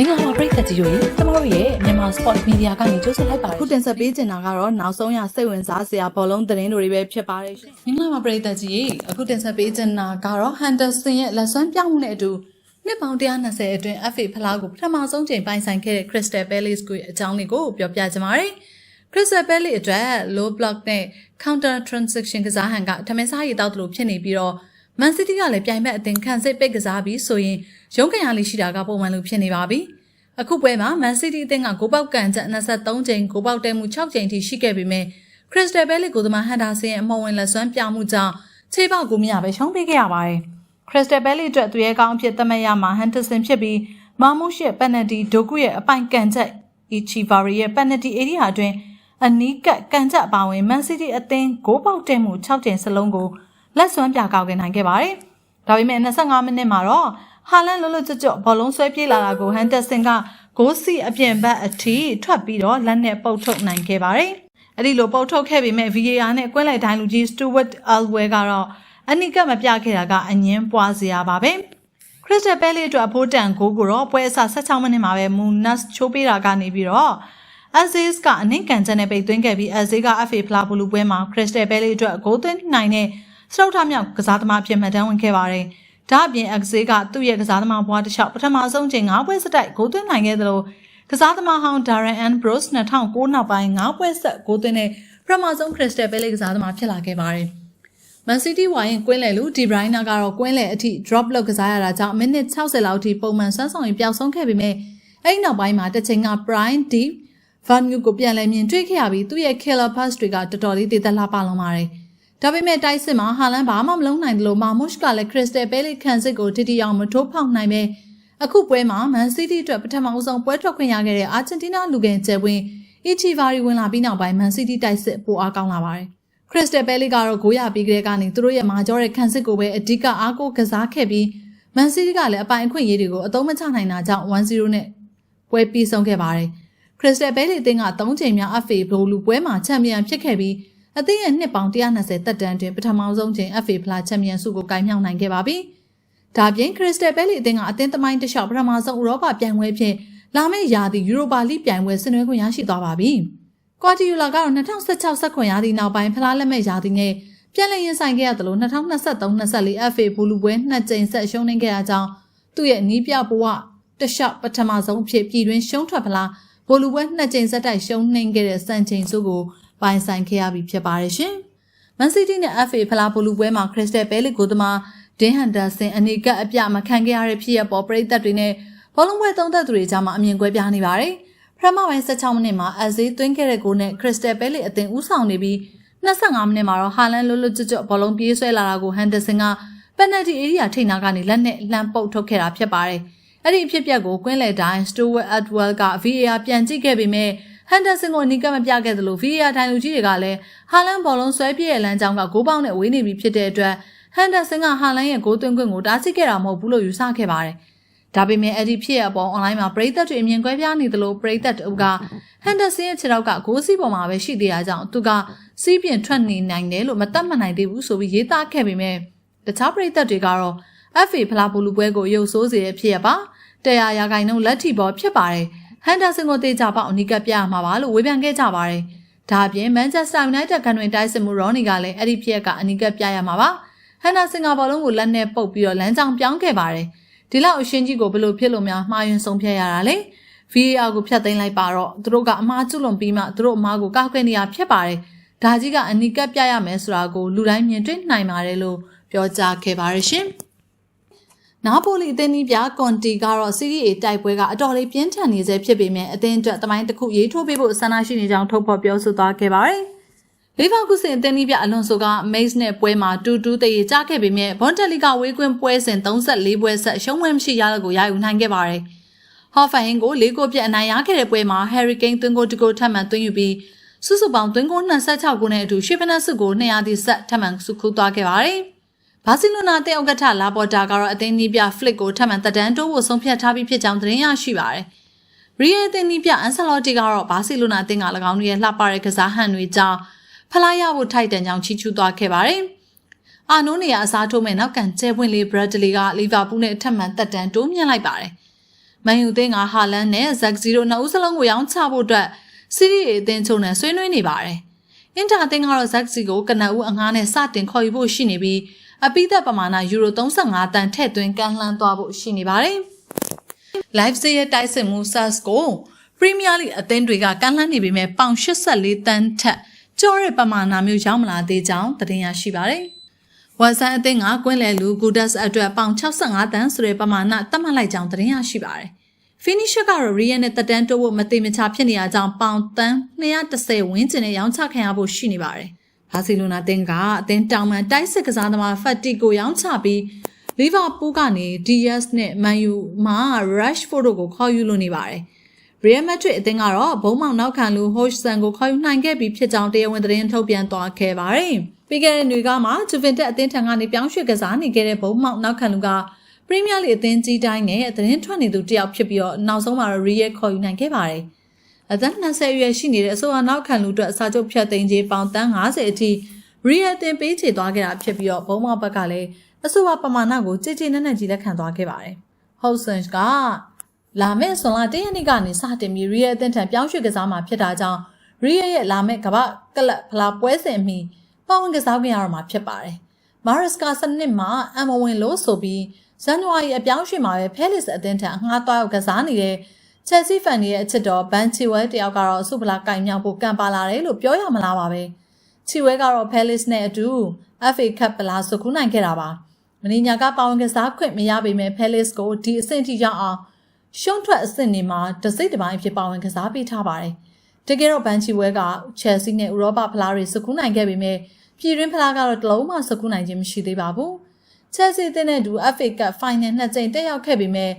မင်္ဂလာပါပရိသတ်ကြီးတို့ရေကျမတို့ရဲ့မြန်မာ Sport Media ကနေကြိုဆိုလိုက်ပါတအခုယ်တင်ဆက်ပေးချင်တာကတော့နောက်ဆုံးရစိတ်ဝင်စားစရာဘောလုံးသတင်းတွေပဲဖြစ်ပါတယ်ရှင်မင်္ဂလာပါပရိသတ်ကြီးရေအခုတင်ဆက်ပေးချင်တာကတော့ Henderson ရဲ့လက်စွမ်းပြောင်းမှုနဲ့အတူနှစ်ပေါင်း120အတွင်း FA ဖလားကိုပထမဆုံးချိန်ပိုင်ဆိုင်ခဲ့တဲ့ Crystal Palace ကိုအကြောင်းလေးကိုပြောပြချင်ပါတယ် Crystal Palace အတွက် low block နဲ့ counter transaction ကစားဟန်ကထမင်းစားရည်တောက်သလိုဖြစ်နေပြီးတော့ Man City ကလည်းပြိုင်ဘက်အသင်ခံစစ်ပိတ်ကစားပြီးဆိုရင်ရုံးကန်ရလေးရှိတာကပုံမှန်လိုဖြစ်နေပါပြီ။အခုပွဲမှာ Man City အသင်းကဂိုးပေါက်ကန်ချက်23ချိန်ဂိုးပေါက်တဲမှု6ချိန်ထိရှိခဲ့ပေမဲ့ Crystal Palace ကိုသမားဟန်ဒါဆင်ရဲ့အမော်ဝင်လက်စွမ်းပြမှုကြောင့်ခြေပေါက်ကိုမရပဲရှုံးပေးခဲ့ရပါတယ်။ Crystal Palace အတွက်သူရဲကောင်းအဖြစ်သတ်မှတ်ရမှာ Henderson ဖြစ်ပြီးမာမုရှ်ရဲ့ penalty ဒိုကုရဲ့အပိုင်ကန်ချက် Ichivari ရဲ့ penalty area အတွင်းအနီးကပ်ကန်ချက်အပါအဝင် Man City အသင်းဂိုးပေါက်တဲ့မှု6ချိန်စလုံးကို လက်စွမ်းပြကောက်ခဲ့နိုင်ခဲ့ပါတယ်။ဒါပေမဲ့25မိနစ်မှာတော့ဟာလန်လွတ်လွတ်ကျွတ်ကျွတ်ဘောလုံးဆွဲပြေးလာတာကိုဟန်ဒက်ဆင်ကဂိုးစီအပြင်ဘက်အထိထွက်ပြီးတော့လက်နဲ့ပုတ်ထုတ်နိုင်ခဲ့ပါတယ်။အဲ့ဒီလိုပုတ်ထုတ်ခဲ့ပေမဲ့ VAR နဲ့ကွင်းလိုက်တိုင်းလူကြီး Stuart Alwell ကတော့အနိကမပြခဲ့တာကအငင်းပွားစရာပါပဲ။ Crystal Palace အတွက်အဖိုးတန်ဂိုးကိုတော့ပွဲအစ16မိနစ်မှာပဲ Munas ချိုးပေးတာကနေပြီးတော့ Aziz ကအနှိမ့်ကန်ချက်နဲ့ပိတ်သွင်းခဲ့ပြီး Aziz က FA ဖလားဘလူးပွဲမှာ Crystal Palace အတွက်ဂိုးသွင်းနိုင်တဲ့ စတုထမြောက်ကစားသမားအဖြစ်မှတ်တမ်းဝင်ခဲ့ပါတယ်။ဒါ့အပြင် Aziz ကသူ့ရဲ့ကစားသမားဘွားတစ်လျှောက်ပထမဆုံးချိန်9ပွဲစတိုက်ဂိုးသွင်းနိုင်ခဲ့သလိုကစားသမားဟောင်း Darren Ambrose 2009နောက်ပိုင်း9ပွဲဆက်ဂိုးသွင်းတဲ့ပထမဆုံး Crystal Palace ကစားသမားဖြစ်လာခဲ့ပါတယ်။ Man City ဝိုင်းကွင်းလေလူ De Bruyne ကတော့ကွင်းလေအထိ drop လောက်ကစားရတာကြောင့်မိနစ်60လောက်ထိပုံမှန်ဆွမ်းဆောင်ရင်ပျောက်ဆုံးခဲ့ပေမဲ့အဲ့ဒီနောက်ပိုင်းမှာတစ်ချိန်က Brian Deep Van Newt ကိုပြန်လည်မြင်တွေ့ခဲ့ရပြီးသူ့ရဲ့ killer pass တွေကတော်တော်လေးတည်သက်လှပလောင်ပါတယ်။ ဒါပေမဲ့တိုက်စစ်မှာဟာလန်ဘာမှမလုပ်နိုင်တယ်လို့မာမုရှ်ကလည်း Crystal Palace ခံစစ်ကိုတိတိအောင်မထိုးဖောက်နိုင်ပဲအခုပွဲမှာ Man City အတွက်ပထမဆုံးပွဲထွက်ခွင့်ရခဲ့တဲ့အာဂျင်တီးနားလူငယ်ကျယ်ဝင် Ichivari ဝင်လာပြီးနောက်ပိုင်း Man City တိုက်စစ်ပိုအားကောင်းလာပါတယ်။ Crystal Palace ကတော့ဂိုးရပြီးကလေးကနေသူတို့ရဲ့မာကျောတဲ့ခံစစ်ကိုပဲအဓိကအားကိုးကစားခဲ့ပြီး Man City ကလည်းအပိုင်အခွင့်အရေးတွေကိုအသုံးမချနိုင်တာကြောင့်1-0နဲ့ပွဲပြီးဆုံးခဲ့ပါတယ်။ Crystal Palace အသင်းက3ချိန်မြောက် FA ဘိုလူပွဲမှာချန်ပီယံဖြစ်ခဲ့ပြီး အသင်းရဲ့နှစ်ပေါင်း120သက်တမ်းတွင်ပထမဆုံးချိန် FA ဖလားချန်ပီယံဆုကိုကိုင်မြောက်နိုင်ခဲ့ပါပြီ။ဒါပြင် Crystal Palace အသင်းကအသင်းသမိုင်းတစ်လျှောက်ပထမဆုံးဥရောပပြိုင်ပွဲဖြစ်လာမယ့်ရာသီ Europa League ပြိုင်ပွဲဆင်နွှဲခွင့်ရရှိသွားပါပြီ။ Guardiola ကတော့2016ဆက်ခွင့်ရာသီနောက်ပိုင်းဖလားလက်မဲ့ရာသီနဲ့ပြန်လည်ရင်ဆိုင်ခဲ့ရသလို2023-24 FA ဘူလူပွဲနှစ်ကြိမ်ဆက်ရှုံးနေခဲ့ရကြောင်းသူ့ရဲ့နီးပြဘဝတလျှောက်ပထမဆုံးအဖြစ်ပြည်တွင်းရှုံးထွက်ဖလားဘိုလူပွဲနှစ်ကြိမ်ဆက်တိုက်ရှုံးနှိမ်ခဲ့တဲ့စံချိန်စုကို ပိုင်ဆိုင်ခဲ့ရပြီဖြစ်ပါတယ်ရှင်။ Man City နဲ့ FA ဖလားဘိုလူပွဲမှာ Crystal Palace ကိုသမား Dean Henderson အနေကအပြမခံခဲ့ရတဲ့ဖြစ်ရပ်ပေါ်ပရိသတ်တွေနဲ့ဘောလုံးပွဲသုံးသက်သူတွေကြားမှာအမြင်ကွဲပြားနေပါတယ်။ပထမပိုင်း16မိနစ်မှာ Aziz သွင်းခဲ့တဲ့ဂိုးနဲ့ Crystal Palace အသင်းဦးဆောင်နေပြီး25မိနစ်မှာတော့ Haaland လွတ်လွတ်ကျွတ်ကျွတ်ဘောလုံးပြေးဆွဲလာတာကို Henderson က penalty area ထိပ်နားကနေလက်နဲ့လှမ်းပုတ်ထုတ်ခဲ့တာဖြစ်ပါတယ်။အဲ့ဒီအဖြစ်အပျက်ကိုကွင်းလေတိုင်း Stuart Atwell က VAR ပြန်ကြည့်ခဲ့ပေမဲ့ Henderson ကိုအနီးကပ်မပြခဲ့သလို VAR ထိုင်လူကြီးတွေကလည်း Haaland ဘောလုံးဆွဲပြည့်ရဲ့လမ်းကြောင်းကဂိုးပေါက်နဲ့ဝေးနေပြီဖြစ်တဲ့အတွက် Henderson က Haaland ရဲ့ဂိုးသွင်းခွင့်ကိုတားဆီးခဲ့တာမဟုတ်ဘူးလို့ယူဆခဲ့ပါတယ်။ဒါပေမဲ့အဲ့ဒီဖြစ်ရအပေါ် online မှာပရိသတ်တွေအမြင်ကွဲပြားနေသလိုပရိသတ်တို့က Henderson ရဲ့ခြေထောက်ကဂိုးစီးပေါ်မှာပဲရှိသေးတာကြောင့်သူကစီးပြင်ထွက်နေနိုင်တယ်လို့မတတ်မှတ်နိုင်သေးဘူးဆိုပြီးရေးသားခဲ့ပေမဲ့တခြားပရိသတ်တွေကတော့ FA ဖလားဘူလူပွဲကိုရုပ်ဆိုးစေတဲ့ဖြစ်ရပါတရားရာဂိုင်နှုန်းလက်ထီပေါ်ဖြစ်ပါတယ် ဟန်ဒါဆန်ကိုတေချာပေါက်အနီးကပ်ပြရမှာပါလို့ဝေဖန်ခဲ့ကြပါတယ်ဒါအပြင် Manchester United ကန်တွင်တိုက်စစ်မှုရော်နီကလည်းအဲ့ဒီဖြစ်ရကအနီးကပ်ပြရမှာပါဟန်ဒါဆန်ကဘောလုံးကိုလက်နဲ့ပုတ်ပြီးတော့လမ်းကြောင်းပြောင်းခဲ့ပါတယ်ဒီလောက်အရှင်ကြီးကိုဘယ်လိုဖြစ်လို့များမှားယွင်းဆုံးဖြတ်ရတာလဲ VAR ကိုဖျက်သိမ်းလိုက်ပါတော့သူတို့ကအမားကျွလွန်ပြီးမှသူတို့အမားကိုကောက်ခွင့်နေရဖြစ်ပါတယ်ဒါကြီးကအနီးကပ်ပြရမယ်ဆိုတာကိုလူတိုင်းမြင်တွေ့နိုင်ပါတယ်လို့ပြောကြားခဲ့ပါတယ်ရှင်။ နာပိုလီအသင်းကြီးပြကွန်တီကတော့စီးရီး A တိုက်ပွဲကအတော်လေးပြင်းထန်နေစေဖြစ်ပေမဲ့အသင်းအတွက်တမိုင်းတစ်ခုရေးထိုးပေးဖို့ဆန္ဒရှိနေကြောင်းထုတ်ဖော်ပြောဆိုသွားခဲ့ပါတယ်။လီဗာပူးစင်အသင်းကြီးပြအလွန်ဆိုက Mace နဲ့ပွဲမှာ2-2တည်ရကြခဲ့ပေမဲ့ဘွန်တက်လီကဝေးကွင်းပွဲစဉ်34ပွဲဆက်ရှုံးဝဲမရှိရလို့ကိုရယူနိုင်ခဲ့ပါတယ်။ဟော့ဖန်ဟင်ကို၄ကိုပြတ်အနိုင်ရခဲ့တဲ့ပွဲမှာ Harry Kane သွင်းကိုတကိုထပ်မံသွင်းယူပြီးစုစုပေါင်းသွင်းကို26ကိုနဲ့အတူရှေ့ဖနက်စုကို200တိဆက်ထပ်မံစုခုသွားခဲ့ပါတယ်။ ဘာစီလိုနာတဲ့ဥက္ကဋ္ဌလာပေါ်တာကတော့အသင်းနီးပြ Flick ကိုထပ်မံတက်တန်းတိုးဖို့ဆုံးဖြတ်ထားပြီးဖြစ်ကြောင်းသတင်းရရှိပါတယ်။ရီယယ်အသင်းနီးပြအန်ဆလော်တီကတော့ဘာစီလိုနာအသင်းက၎င်းတို့ရဲ့လှပတဲ့ကစားဟန်တွေကြောင့်ဖလားရဖို့ထိုက်တန်ကြောင်းချီးကျူးသွားခဲ့ပါတယ်။အာနိုးနေရအစားထိုးမဲ့နောက်ကန်ကျဲပွင့်လေးဘရက်ဒလီကလီဗာပူးနဲ့ထပ်မံတက်တန်းတိုးမြင့်လိုက်ပါတယ်။မန်ယူသင်းကဟာလန်နဲ့ဇက်ဇီတို့နှစ်ဦးစလုံးကိုရောင်းချဖို့အတွက်စီးရီးအသင်းချုပ်နဲ့ဆွေးနွေးနေပါတယ်။အင်တာအသင်းကတော့ဇက်ဇီကိုကနဦးအငားနဲ့စတင်ခေါ်ယူဖို့ရှိနေပြီး အပိသက်ပမာဏယူရို35တန်ထည့်သွင်းကန်လှမ်းသွားဖို့ရှိနေပါတယ်။ Live ရဲ့တိုက်စစ်မှု SARS ကို Premier League အသင်းတွေကကန်လှမ်းနေပေမဲ့ပေါင်84တန်ထက်ကျော်တဲ့ပမာဏမျိုးရောက်မလာသေးကြောင်းသတင်းရရှိပါတယ်။ဝါဆန်အသင်းကကွင်းလယ်လူဂူဒတ်အတွက်ပေါင်65တန်ဆိုတဲ့ပမာဏသတ်မှတ်လိုက်ကြောင်းသတင်းရရှိပါတယ်။ Finisher ကတော့ Real နဲ့တက်တန်းတိုးဖို့မတိမချဖြစ်နေရကြောင်းပေါင်တန်း230ဝန်းကျင်နဲ့ရောင်းချခံရဖို့ရှိနေပါတယ်။ ဘာစီလိုနာတင်ကအသင်းတောင်မှန်တိုက်စစ်ကစားသမားဖတ်တီကိုရောင်းချပြီးလီဗာပူးကနေ DS နဲ့မန်ယူမှာ Rashford တို့ကိုခေါ်ယူလိုနေပါတယ်။ Real Madrid အသင်းကတော့ဘုံမောင်နောက်ခံလူ Hodgson ကိုခေါ်ယူနိုင်ခဲ့ပြီးဖြစ်ကြောင်းတရားဝင်သတင်းထုတ်ပြန်သွားခဲ့ပါတယ်။ပြီးခဲ့တဲ့နေ့ကမှ Juventus အသင်းထံကနေပြောင်းရွှေ့ကစားနေခဲ့တဲ့ဘုံမောင်နောက်ခံလူကပရီးမီးယားလိအသင်းကြီးတိုင်းနဲ့သတင်းထွက်နေသူတယောက်ဖြစ်ပြီးတော့နောက်ဆုံးမှာတော့ Real ခေါ်ယူနိုင်ခဲ့ပါတယ်။ အသက်20အရွယ်ရှိနေတဲ့အဆိုအနောက်ခံလူအတွက်အစာချုပ်ဖြတ်သိမ်းခြင်းပေါင်တန်း90အထိ Real အသင်းပေးချေသွားခဲ့တာဖြစ်ပြီးတော့ဘုံမောင်ဘက်ကလည်းအဆိုအပမာဏကိုကြည်ကြည်နက်နက်ကြီးလက်ခံသွားခဲ့ပါတယ်။ Hodgson ကလာမယ့်ဇွန်လ၁ရက်နေ့ကနေစတင်ပြီး Real အသင်းထံပြောင်းရွှေ့ကစားမှာဖြစ်တာကြောင့် Real ရဲ့လာမယ့်ကမ္ဘာကလပ်ဖလားပွဲစဉ်အမီပါဝင်ကစားခွင့်ရတော့မှာဖြစ်ပါတယ်။ Maresca စနစ်မှာအမဝင်လို့ဆိုပြီးဇန်နဝါရီအပြောင်းရွှေ့မှာပဲ Palace အသင်းထံအငှားသွားရောက်ကစားနေတဲ့ Chelsea fan တွေရဲ့အချစ်တော် Ben Chilwell တယောက်ကတော့ဆုဖလားကင်မြောက်ဖို့ကံပါလာတယ်လို့ပြောရမလားပါပဲ။ Chilwell ကတော့ Palace နဲ့အတူ FA Cup ဖလားဆုခုနိုင်ခဲ့တာပါ။မင်းညာကပါဝင်ကစားခွင့်မရပေမဲ့ Palace ကိုဒီအဆင့်ထိရောက်အောင်ရှုံးထွက်အဆင့်တွေမှာတစိမ့်တစ်ပိုင်းအဖြစ်ပါဝင်ကစားပေးထားပါတယ်။တကယ်တော့ဘန်ချီဝဲက Chelsea နဲ့ဥရောပဖလားတွေစုကူးနိုင်ခဲ့ပေမဲ့ပြည်တွင်းဖလားကတော့တလုံးမှစုကူးနိုင်ခြင်းမရှိသေးပါဘူး။ Chelsea အသင်းနဲ့တူ FA Cup Final နှစ်ကြိမ်တက်ရောက်ခဲ့ပေမဲ့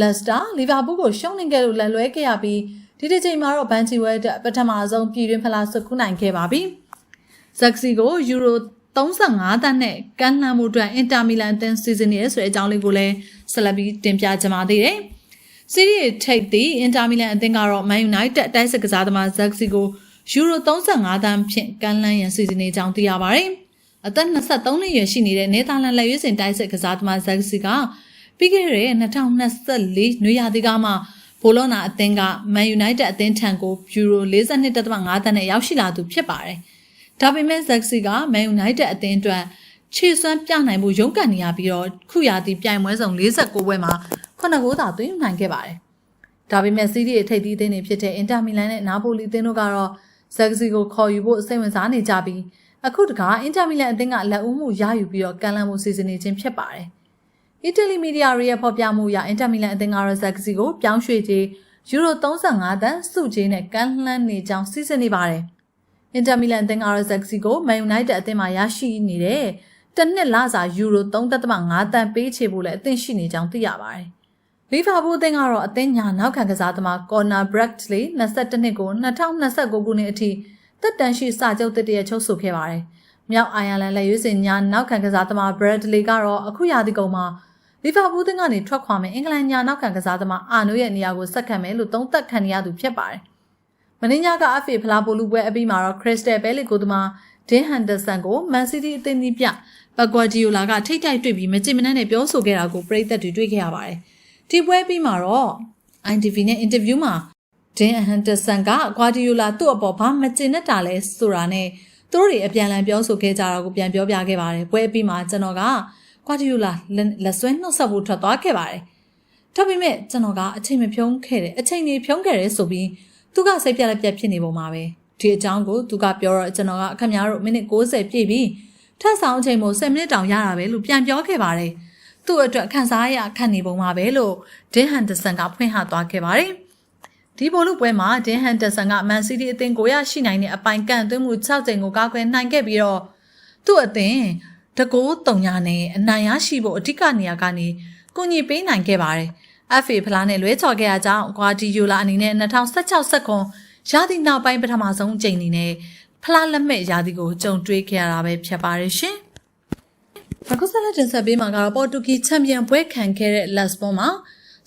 Leicester, Liverpool ကိုရှုံးနေခဲ့လို့လက်လွဲခဲ့ရပြီးဒီတစ်ချိန်မှာတော့ဘန်ချီဝဲအတွက်ပထမဆုံးပြည်တွင်းဖလားစုကူးနိုင်ခဲ့ပါပြီ။ဇက်စီကိုယူရို35တန်းနဲ့ကမ်းလှမ်းမှုအတွက်အင်တာမီလန်အသင်းစီစဉ်နေရဆိုတဲ့အကြောင်းလေးကိုလည်းဆက်လက်ပြီးတင်ပြကြပါသေးတယ်။စီးရီးထိပ်သည့်အင်တာမီလန်အသင်းကတော့ Man United တိုက်စစ်ကစားသမားဇက်စီကိုယူရို35တန်းဖြင့်ကမ်းလှမ်းရန်စီစဉ်နေကြောင်းသိရပါတယ်။အသက်23နှစ်ရွယ်ရှိနေတဲ့နေသာလန်လက်ရွေးစင်တိုက်စစ်ကစားသမားဇက်စီက ပြီးခဲ့တဲ့2024နွေရာသီကမှဘိုလောနာအသင်းက Man United အသင်းထံကိုယူရို42.5တန်းနဲ့ရောက်ရှိလာသူဖြစ်ပါတယ်။ဒါပေမဲ့ဇက်စီက Man United အသင်းအတွက်ခြေစွမ်းပြနိုင်မှုရုန်းကန်နေရပြီးတော့ခုရာသီပြိုင်ပွဲစုံ49ပွဲမှာ9ဂိုးသာသွင်းယူနိုင်ခဲ့ပါတယ်။ဒါပေမဲ့စီးရီးအထိပ်သီးအသင်းတွေဖြစ်တဲ့အင်တာမီလန်နဲ့နာပိုလီအသင်းတို့ကတော့ဇက်စီကိုခေါ်ယူဖို့စိတ်ဝင်စားနေကြပြီးအခုတခါအင်တာမီလန်အသင်းကလက်ဦးမှုရယူပြီးတော့ကန်လန်မှုစီစဉ်နေခြင်းဖြစ်ပါတယ်။ အီတလီမီဒီယာတွေရဲ့ဖော်ပြမှုအရအင်တာမီလန်အသင်းကတော့ဇက်စီကိုပြောင်းရွှေ့ခြင်းယူရို35တန်းစုချင်းနဲ့ကန်လှမ်းနေကြောင်းစီစဉ်နေပါတယ်။အင်တာမီလန်အသင်းကတော့ဇက်စီကိုမန်ယူနိုက်တက်အသင်းမှာရရှိနေတဲ့တစ်နှစ်လစာယူရို3.5တန်ပေးချေဖို့လည်းအသင့်ရှိနေကြောင်းသိရပါတယ်။လီဗာပူးအသင်းကတော့အသင်းညာနောက်ခံကစားသမားကော်နာဘရက်တ်လီ22နှစ်ကို2029ခုနှစ်အထိတက်တန်ရှိစာချုပ်တစ်တရချုပ်ဆိုခဲ့ပါတယ်။ မြောက်အိုင်ယာလန်လက်ရွေးစင်ညာနောက်ခံကစားသမားဘရက်ဒလီကတော့အခုရာသီကုန်မှာလီဗာပူးအသင်းကနေထွက်ခွာမယ့်အင်္ဂလန်ညာနောက်ခံကစားသမားအာနိုရဲ့နေရာကိုဆက်ခံမယ်လို့သုံးသပ်ခံရသူဖြစ်ပါတယ်။မင်းညာကအဖေဖလာပိုလူပွဲအပြီးမှာတော့ခရစ္စတယ်ဘဲလီကိုသမားဒင်းဟန်ဒါဆန်ကိုမန်စီးတီးအသင်းကြီးပြဘကွာဂျီယိုလာကထိတ်တိုက်တွေ့ပြီးမကြင်မနှက်နဲ့ပြောဆိုခဲ့တာကိုပရိသတ်တွေတွေ့ခဲ့ရပါတယ်။ဒီပွဲပြီးမှာတော့ ITV နဲ့အင်တာဗျူးမှာဒင်းဟန်ဒါဆန်ကကွာဂျီယိုလာသူ့အပေါ်ဘာမကြင်နဲ့တာလဲဆိုတာနဲ့ သူတို့တွေအပြန်အလှန်ပြောဆိုခဲ့ကြတာကိုပြန်ပြောပြခဲ့ပါတယ်။ပွဲပြီးမှာကျွန်တော်ကကွာဂျီယိုလာလက်ဆွဲနှုတ်ဆက်ဖို့ထွက်သွားခဲ့ပါတယ်။ဒါပေမဲ့ကျွန်တော်ကအချိန်မဖြုံးခဲ့တယ်အချိန်ကြီးဖြုံးခဲ့တယ်ဆိုပြီးသူကစိတ်ပြက်လက်ပြက်ဖြစ်နေပုံမှာပဲဒီအကြောင်းကိုသူကပြောတော့ကျွန်တော်ကခင်ဗျားတို့မိနစ်60ပြည့်ပြီထပ်ဆောင်အချိန်မို့10မိနစ်တောင်ရတာပဲလို့ပြန်ပြောခဲ့ပါတယ်သူ့အတွက်ခန်းစားရခန့်နေပုံမှာပဲလို့ဒင်းဟန်ဒဆန်ကဖွင့်ဟသွားခဲ့ပါတယ် ဒီဘောလုံးပွဲမှာဒင်းဟန်ဒဆန်ကမန်စီးတီးအသင်းကိုရရှိနိုင်တဲ့အပိုင်ကန်သွင်းမှု6ကြိမ်ကိုကာကွယ်နိုင်ခဲ့ပြီးတော့သူ့အသင်းတကိုးတုံညာနဲ့အနိုင်ရရှိဖို့အဓိကနေရာကနေကုညီပေးနိုင်ခဲ့ပါတယ်။ FA ဖလားနဲ့လွဲချော်ခဲ့ရကြောင်းဂွာဒီယိုလာအနေနဲ့2016ဆက်ခွန်ရာသီနောက်ပိုင်းပထမဆုံးအကြိမ်အနေနဲ့ဖလားလက်မဲ့ရာသီကိုကြုံတွေ့ခဲ့ရတာပဲဖြစ်ပါတယ်ရှင်။အခုဆက်လက်တင်ဆက်ပေးမှာကတော့ပေါ်တူဂီချန်ပီယံပွဲခံခဲ့တဲ့ Lisbon မှာ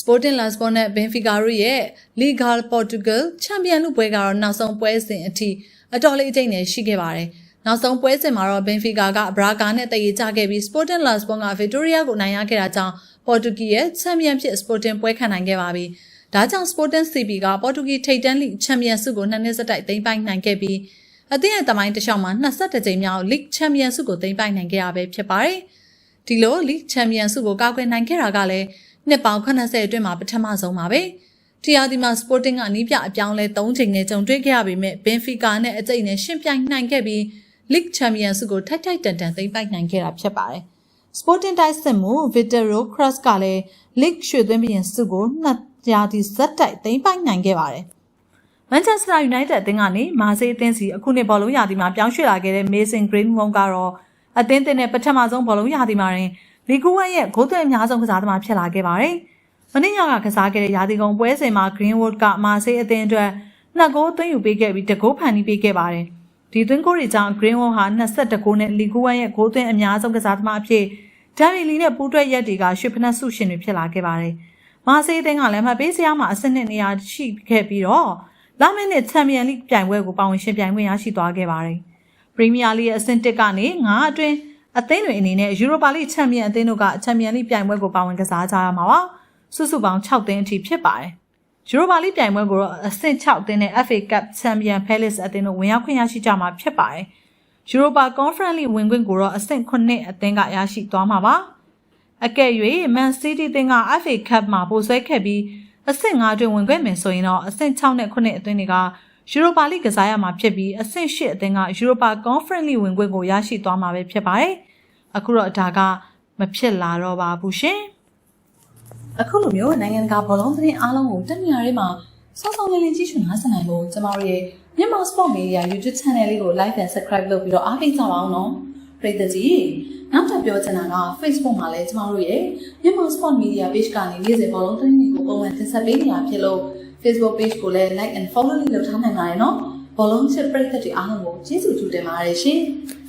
Sporting Lisbon နဲ့ Benfica တို့ရဲ့ Liga Portugal ချန်ပီယံလုပွဲကတော့နောက်ဆုံးပွဲစဉ်အထိအတော်လေးအကျိတ်နဲ့ရှိခဲ့ပါတယ်။နောက်ဆုံးပွဲစဉ်မှာတော့ Benfica က Braga နဲ့တည်ရကြခဲ့ပြီး Sporting Lisbon က Victoria ကိုနိုင်ရခဲ့တာကြောင့်ပေါ်တူဂီရဲ့ချန်ပီယံဖြစ် Sporting ပွဲခံနိုင်ခဲ့ပါပြီ။ဒါကြောင့် Sporting CP ကပေါ်တူဂီထိပ်တန်းလိချန်ပီယံဆုကိုနှစ်နှစ်ဆက်တိုက်သိမ်းပိုက်နိုင်ခဲ့ပြီးအသင်းရဲ့တမိုင်းတစ်လျှောက်မှာ22ကြိမ်မြောက် League Champion ဆုကိုသိမ်းပိုက်နိုင်ခဲ့ရပဲဖြစ်ပါတယ်။ဒီလို League Champion ဆုကိုကောက်ွယ်နိုင်ခဲ့တာကလည်း နှစ်ပေါင်း80အတွင်းမှာပထမဆုံးပါပဲ။တီယာဒီမှာ Sporting ကအနီးပြအပြောင်းလဲ3ချိန်နဲ့ကြုံတွေ့ခဲ့ရပေမဲ့ Benfica နဲ့အကျိတ်နဲ့ရှင်းပြိုင်နိုင်ခဲ့ပြီး League Champion ဆုကိုထိုက်ထိုက်တန်တန်သိမ်းပိုက်နိုင်ခဲ့တာဖြစ်ပါတယ်။ Sporting တိုက်စစ်မှု Vitero Cross ကလည်း League ရွှေသွင်းပြီးရင်ဆုကိုနှစ်ရာသီဇက်တိုက်သိမ်းပိုက်နိုင်ခဲ့ပါတယ်။ Manchester United အသင်းကနေမာဆေးအသင်းစီအခုနှစ်ဘောလုံးရာသီမှာပြောင်းရွှေ့လာခဲ့တဲ့ Mason Greenwood ကတော့အသင်းတင်တဲ့ပထမဆုံးဘောလုံးရာသီမှာတွင် လီဂူဝမ်ရဲ့ဂိုးသွင်းအများဆုံးကစားသမားဖြစ်လာခဲ့ပါတယ်။မနေ့ညကကစားခဲ့တဲ့ရာသီကုန်ပွဲစဉ်မှာ Greenwood ကမာဆေးအသင်းအတွက်နှစ်ဂိုးသွင်းယူပေးခဲ့ပြီးတစ်ဂိုးဖန်တီးပေးခဲ့ပါတယ်။ဒီသွင်းဂိုးတွေကြောင့် Greenwood ဟာ22ဂိုးနဲ့လီဂူဝမ်ရဲ့ဂိုးသွင်းအများဆုံးကစားသမားအဖြစ်ဒါဗီလီနဲ့ပူးတွဲရက်တွေကရွှေဖနက်ဆုရှင်တွေဖြစ်လာခဲ့ပါတယ်။မာဆေးအသင်းကလည်းမပေးစရာမှာအဆင့်နှစ်နေရာရှိခဲ့ပြီးတော့လာမယ့်နှစ်ချန်ပီယံလိပြိုင်ပွဲကိုပါဝင်ရှင်ပြိုင်ခွင့်ရရှိသွားခဲ့ပါတယ်။ပရီးမီးယားလိရဲ့အဆင့်1ကနေ9အတွင်း အသင်းတွေအနေနဲ့ယူရိုပါလိချန်ပီယံအသင်းတို့ကချန်ပီယံလိပြိုင်ပွဲကိုပါဝင်ကစားကြရမှာပါ။စုစုပေါင်း6သင်းအထိဖြစ်ပါတယ်။ယူရိုပါလိပြိုင်ပွဲကိုတော့အဆင့်6သင်းနဲ့ FA Cup Champion Palace အသင်းတို့ဝင်ရောက်ခွင့်ရရှိကြမှာဖြစ်ပါတယ်။ Europa Conference League ဝင်ခွင့်ကိုတော့အဆင့်9အသင်းကရရှိသွားမှာပါ။အကယ်၍ Man City အသင်းက FA Cup မှာပိုဆွဲခဲ့ပြီးအဆင့်5တွင်ဝင်ခွင့်မယ်ဆိုရင်တော့အဆင့်6နဲ့9အသင်းတွေက ယူရိုပါလိကစားရမှာဖြစ်ပြီးအဆင့်8အသင်းကယူရိုပါ Conference League ဝင်ခွင့်ကိုရရှိသွားမှာပဲဖြစ်ပါတယ်။အခုတော့ဒါကမဖြစ်လာတော့ပါဘူးရှင်။အခုလိုမျိုးနိုင်ငံတကာဘောလုံးသတင်းအားလုံးကိုတက်နေရာတွေမှာစောစောလေးလေးကြည့်ရှုနားဆင်နိုင်ဖို့ကျမတို့ရဲ့မြန်မာ Sport Media YouTube Channel လေးကို Like and Subscribe လုပ်ပြီးတော့အားပေးကြပါအောင်နော်။ပရိသတ်ကြီးနောက်ထပ်ပြောချင်တာက Facebook မှာလည်းကျမတို့ရဲ့မြန်မာ Sport Media Page ကနေနေ့စဉ်ဘောလုံးသတင်းတွေကိုပုံမှန်တင်ဆက်ပေးနေတာဖြစ်လို့ Facebook Page ကိုလည်း Like and Follow လုပ်ထားနိုင်ပါတယ်နော်။ဘောလုံးချစ်ပရိသတ်တွေအားလုံးကိုကျေးဇူးတူတင်ပါတယ်ရှင်။